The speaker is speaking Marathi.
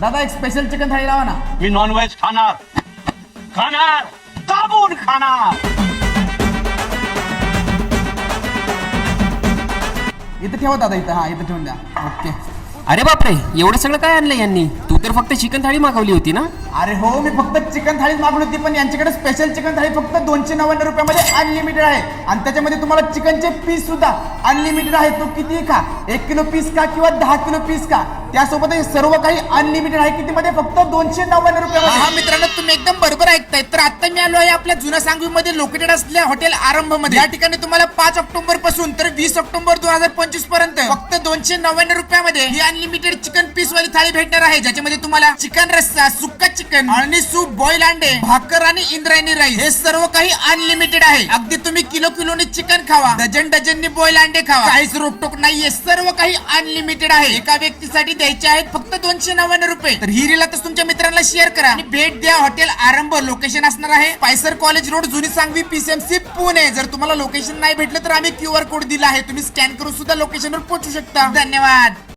दादा एक स्पेशल चिकन थाळी लावा ना. मी नॉनव्हेज खाणार. खाणार. दाबून खाणार. इथं ठेवा दादा इथं. हा इथं ठेवून द्या. ओके. अरे बापरे एवढं सगळं काय आणलं यांनी? तू तर फक्त चिकन थाळी मागवली होती ना? अरे हो मी फक्त चिकन थाळीच मागवली होती पण यांच्याकडे स्पेशल चिकन थाळी फक्त दोनशे नव्याण्णव रुपयामध्ये अनलिमिटेड आहे. आणि त्याच्यामध्ये तुम्हाला चिकनचे पीस सुद्धा अनलिमिटेड आहे. तो किती खा एक किलो पीस का किंवा दहा किलो पीस का त्यासोबत हे सर्व काही अनलिमिटेड आहे. किती मध्ये फक्त दोनशे नव्याण्णव हा रुपयामध्ये मित्रांनो तुम्ही एकदम बरोबर ऐकताय. तर आता मी आलो आहे आपल्या जुन्या सांगवी मध्ये लोकेटेड असलेल्या हॉटेल आरंभमध्ये या ठिकाणी तुम्हाला पाच ऑक्टोबरपासून तर वीस ऑक्टोबर दोन हजार पंचवीसपर्यंत फक्त दोनशे नव्याण्णव रुपयामध्ये ही अनलिमिटेड चिकन पीस वाली थाळी भेटणार आहे ज्याच्यामध्ये तुम्हाला चिकन रस्सा सुक्का चिकन आणि सूप बॉईल अंडे भाकर आणि इंद्रायणी राईस हे सर्व काही अनलिमिटेड आहे. अगदी तुम्ही किलो किलोने चिकन खावा डझन डझननी बॉईल अंडे खावा. काहीच रोकटोक नाहीये सर्व काही अनलिमिटेड आहे. एका व्यक्तीसाठी द्यायचे आहेत फक्त दोनशे नव्याण्णव रुपये. तर ही तर तुमच्या मित्रांना शेअर करा आणि भेट द्या. हॉटेल आरंभ लोकेशन असणार आहे. पायसर कॉलेज रोड जुनी सांगवी पीसीएमसी पुणे. जर तुम्हाला लोकेशन नाही भेटलं तर आम्ही क्यू आर कोड दिला आहे. तुम्ही स्कॅन करून सुद्धा लोकेशनवर पोहोचू शकता. धन्यवाद.